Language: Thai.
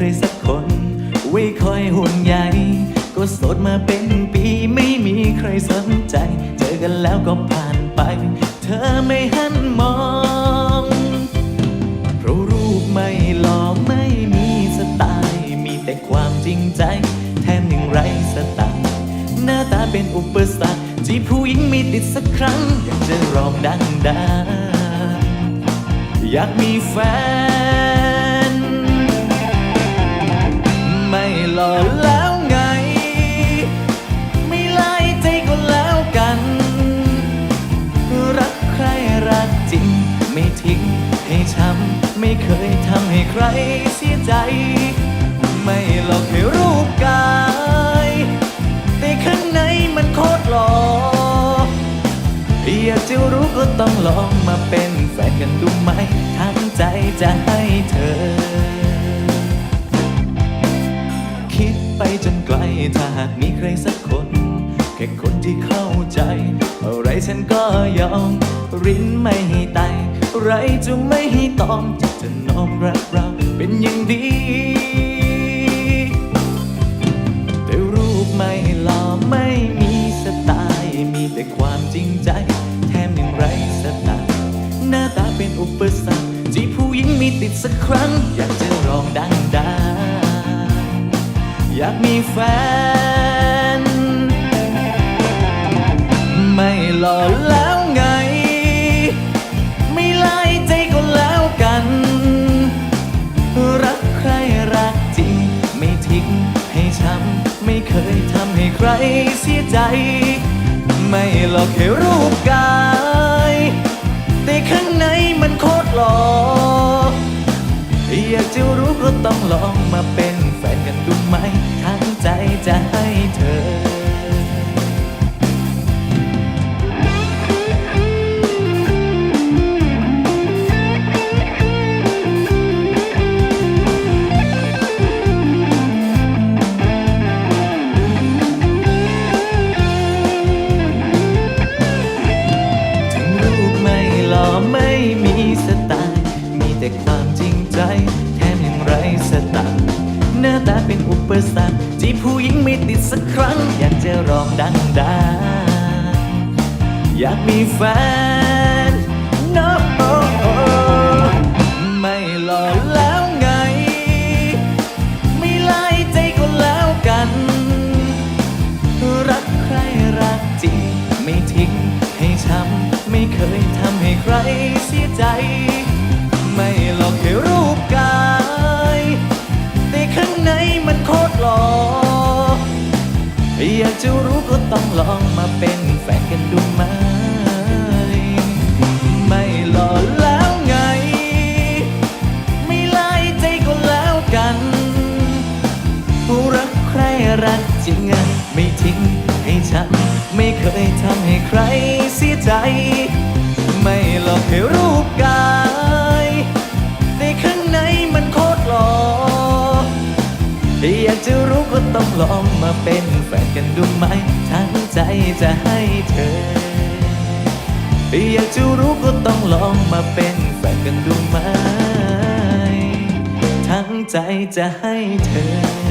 ครสักคนไว้คอยห่วงใยก็โสดมาเป็นปีไม่มีใครสนใจ เจอกันแล้วก็ผ่านไป เธอไม่หันมองเพราะรูปไม่หล่อไม่มีสไตล์มีแต่ความจริงใจ แถมยังไรสไตล์หน้าตาเป็นอุปสรรคจีผู้หญิงไม่ติดสักครั้ง อยากจะร้องดังดังๆอยากมีแฟน เสียใจ ไม่หลอกให้รูปกาย แต่ข้างในมันโคตรหล่ออยากจะรู้ก็ต้องลองมาเป็นแฟนกันดูไหม ทั้งใจจะให้เธอ คิดไปจนไกลถ้าหากมีใครสักคนแค่คนที่เข้าใจ อะไรฉันก็ยอมรินไม่ให้ตายไรจะไม่ให้ตอมจะจะน้อมรักเรา เป็นอย่างดี แต่รูปไม่หล่อไม่มีสไตล์มีแต่ความจริงใจ แถมยังไรสไตล์หน้าตาเป็นอุปสรรคจีบผู้หญิงมีติดสักครั้ง อยากจะร้องดังดังๆอยากมีแฟน เสียใจ ไม่หลอกแค่รูปกาย แต่ข้างในมันโคตรหล่ออยากจะรู้ก็ต้องลองมาเป็นแฟนกันดูไหมทั้งใจจะให้เธอ ปอร์สรรคจีผู้หญิงไม่ติดสักครั้ง อยากจะร้องดังๆอยากมีแฟน รู้ก็ต้องลองมาเป็นแฟนกันดูไหม ไม่หล่อแล้วไง ไม่ไล่ใจก็แล้วกัน ผู้รักใครรักจริงไม่ทิ้งให้ฉัน ไม่เคยทำให้ใครเสียใจ ไม่หลอกให้รูปกา ต้องลองมาเป็นแฟนกันดูไหม ทั้งใจจะให้เธอ อยากจะรู้ก็ต้องลองมาเป็นแฟนกันดูไหม ทั้งใจจะให้เธอ